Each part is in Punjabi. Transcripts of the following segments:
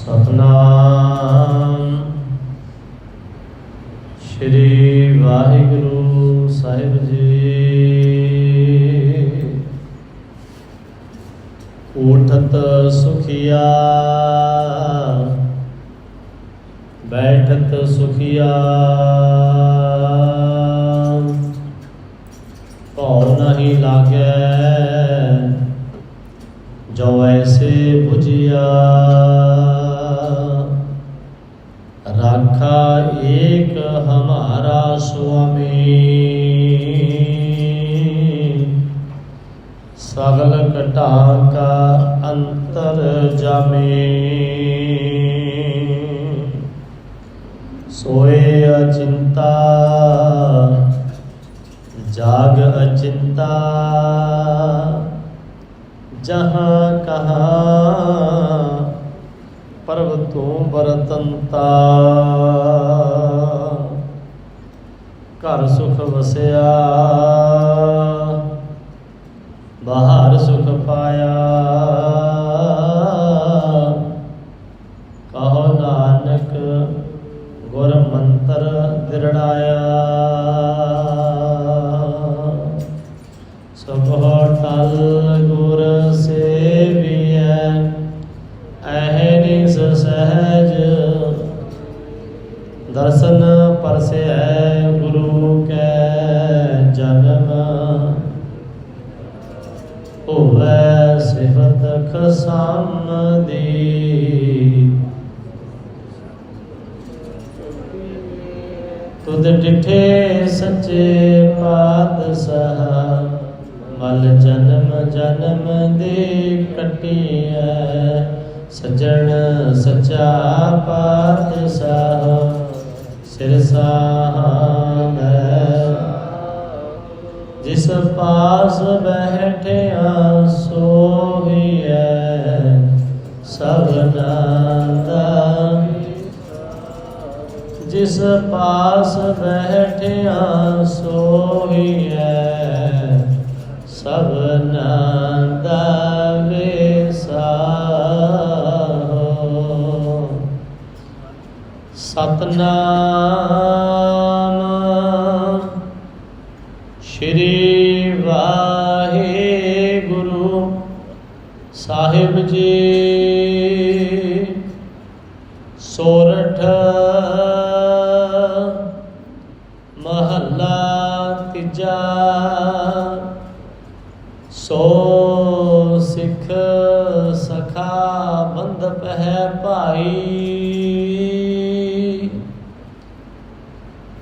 ਸਤਨਾਮ। ਸ੍ਰੀ ਵਾਹਿਗੁਰੂ ਸਾਹਿਬ ਜੀ। ਉਠਤ ਸੁਖਿਆ, ਬੈਠਤ ਸੁਖਿਆ। ਭਉ ਨਹੀਂ ਲਾਗੈ ਜੋ ਐਸੇ 부ਜਿਆ ਸੁਆਮੀ। ਸਗਲ ਘਟਾ ਕਾ ਅੰਤਰ ਜਾਮੇ। ਸੋਏ ਅਚਿੰਤਾ, ਜਾਗ ਅਚਿੰਤਾ। ਜਹਾਂ ਕਹਾ, ਪਰਵ ਤੂੰ ਬਰਤੰਤਾ। ਸੁਖ ਖਸਮ ਦੀ ਤੁਧ ਡਿਠੇ ਸੱਚੇ ਪਾਤਸ਼ਾਹ, ਮਲ ਜਨਮ ਜਨਮ ਦੇ ਕਟਿਐ। ਸਜਣ ਸਚਾ ਪਾਤਸ਼ਾਹ, ਸਿਰ ਸਾਹਮੈ ਜਿਸ ਪਾਸ ਬੈਠਿਆ ਸੋ ਸਭਨਾ ਦਾ ਜਿਸ ਪਾਸ ਬੈਠਿਆ ਸੋਹੀਐ ਸਭਨਾ ਦਾ ਵਿਸਾਹੋ ਸਤਨਾਮ ਤੀਜਾ ਸੋ ਸਿੱਖ ਸਖਾ ਬੰਦ ਪਹਿ ਭਾਈ।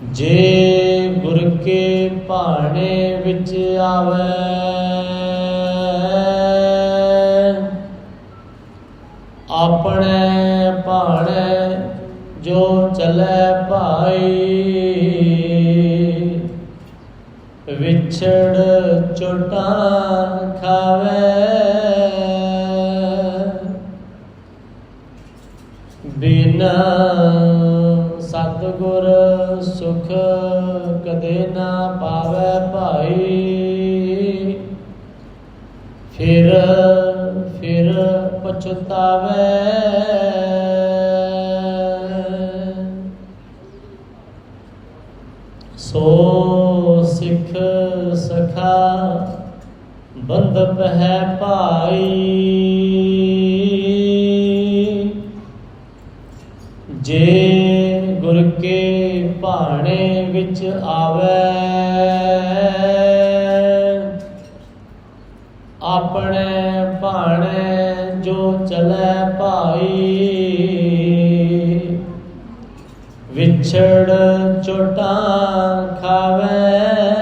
ਜੇ ਗੁਰ ਕੇ ਭਾਣੇ ਵਿੱਚ ਆਵੇ, ਆਪਣੇ ਭਾਣੇ ਜੋ ਚਲੇ ਭਾਈ। ਵਿਛੜ ਚੋਟਾਂ ਖਾਵੇ। ਬਿਨਾ ਸਤਗੁਰ ਸੁਖ ਕਦੇ ਨਾ ਪਾਵੇ ਭਾਈ। ਫਿਰ ਫਿਰ ਪਛਤਾਵੇ। ਸੋ ਬੰਧਪ ਹੈ ਭਾਈ। ਜੇ ਗੁਰ ਕੇ ਭਾਣੇ ਵਿੱਚ ਆਵੇ, ਆਪਣੇ ਭਾਣੇ ਜੋ ਚਲੇ ਭਾਈ। ਵਿਛੜ ਛੋਟਾ ਖਾਵੇ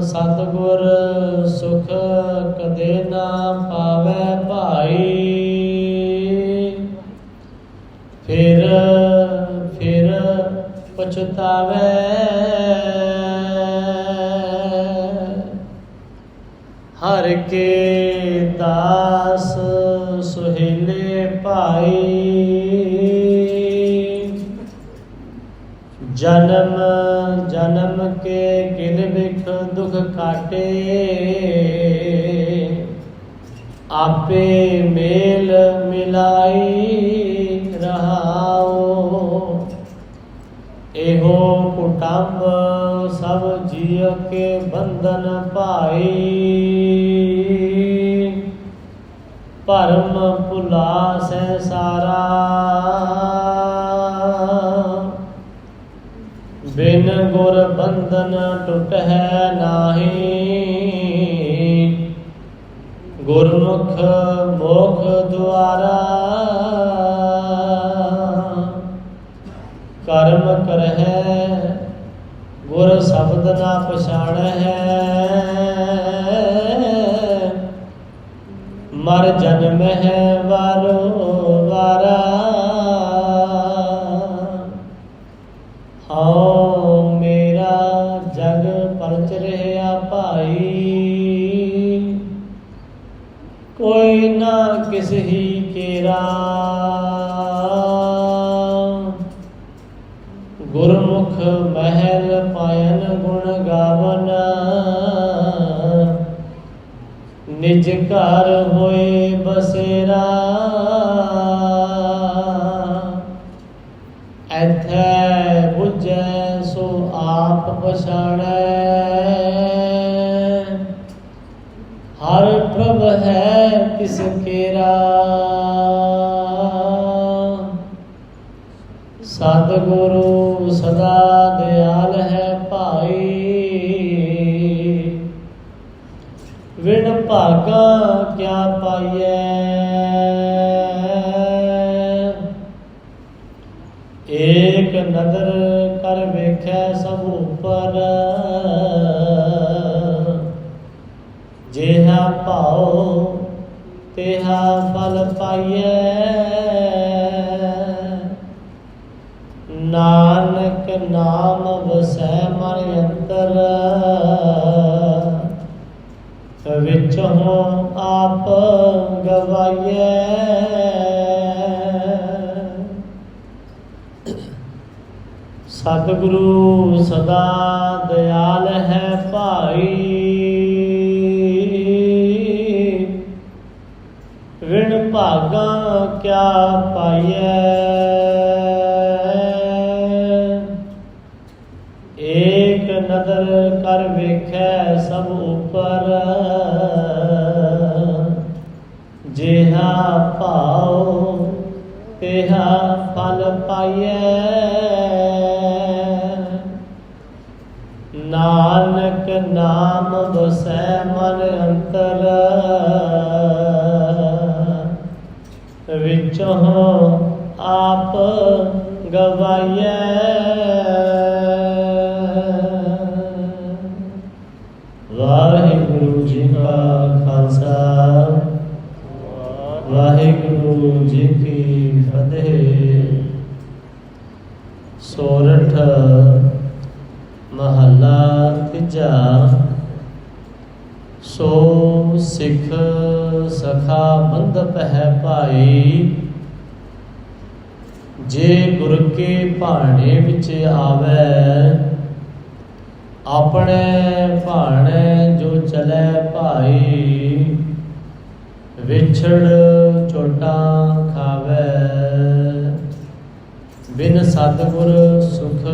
ਸਤਗੁਰ ਸੁਖ ਕਦੇ ਨਾ ਪਾਵੇ ਭਾਈ। ਫਿਰ ਫਿਰ ਪਛਤਾਵੇ। ਹਰ ਕੇ ਦਾਸ ਸੁਹੇਲੇ ਭਾਈ। ਜਨਮ ਜਨਮ ਕੇ ਕਿਲ ਵਿਖ ਦੁਖ ਕਾਟੇ ਆਪੇ ਮੇਲ ਮਿਲਾਈ ਰਹਾਓ। ਇਹੋ ਕੁਟੰਬ ਸਭ ਜੀਵ ਕੇ ਬੰਧਨ ਭਾਈ। ਭਰਮ ਭੁਲਾ ਸੈ ਸਾਰਾ। ਬਿਨ ਗੁਰ ਬੰਧਨ ਟੁੱਟ ਹੈ ਨਾਹੀ। ਗੁਰਮੁਖ ਮੋਖ ਦੁਆਰਾ ਕਰਮ ਕਰਹਿ, ਗੁਰ ਸ਼ਬਦ ਨਾ ਪਛਾਣੈ ਮਰ ਜਨਮ ਹੈ ਵਾਰੋ ਕੋਈ ਨਾ ਕਿਸ ਹੀ ਕੇਰਾ ਗੁਰਮੁਖ ਮਹਿਲ ਪਾਇਨ ਗੁਣ ਗਾਵਨ। ਨਿਜ ਘਰ ਹੋਏ ਬਸੇਰਾ। ਐਥੈ ਬੁਝੈ ਸੋ ਆਪ ਪਛਾਣੈ। ਕਿਸ ਕੇਰਾ ਸਤਿਗੁਰੂ ਸਦਾ ਦਿਆਲ ਹੈ ਭਾਈ। ਵਿਣ ਭਾਗਾ ਕਿਆ ਪਾਈਐ? ਏਕ ਨਦਰ ਕਰ ਵੇਖੈ ਸਭ ਉਪਰ। ਤੇਹਾ ਫਲ ਪਾਈਐ। ਨਾਨਕ ਨਾਮ ਵਸੈ ਮਨ ਅੰਤਰ। ਵਿਚੋਂ ਆਪ ਗਵਾਈਐ। ਸਤਿਗੁਰੂ ਸਦਾ ਦਿਆਲ ਹੈ ਭਾਈ। ਕਿਆ ਪਾਈਐ? ਏਕ ਨਦਰ ਕਰ ਵੇਖੈ ਸਭ ਉਪਰ। ਜਿਹਾ ਭਾਉ, ਤੇਹਾ ਫਲ ਪਾਈਐ। ਨਾਨਕ ਨਾਮ ਵਸੈ ਮਨ ਅੰਤਰ। ਵਿਚੋਂ ਆਪ ਗਵਾਈਐ। ਵਾਹਿਗੁਰੂ ਜੀ ਕਾ ਖਾਲਸਾ ਵਾਹਿਗੁਰੂ ਜੀ ਕੀ ਫਤਿਹ। ਸੋਰਠ ਮਹੱਲਾ ਤੀਜਾ ਸੋ ਸਿੱਖ ਸਖਾ ਬੰਧਪ ਹੈ ਭਾਈ। ਜੇ ਗੁਰ ਕੇ ਭਾਣੇ ਵਿੱਚ ਆਵੇ, ਆਪਣੇ ਭਾਣੇ ਜੋ ਚਲੇ ਭਾਈ, ਵਿਛੜ ਚੋਟਾ ਖਾਵੇ। ਬਿਨ ਸਤਿਗੁਰ ਸੁਖ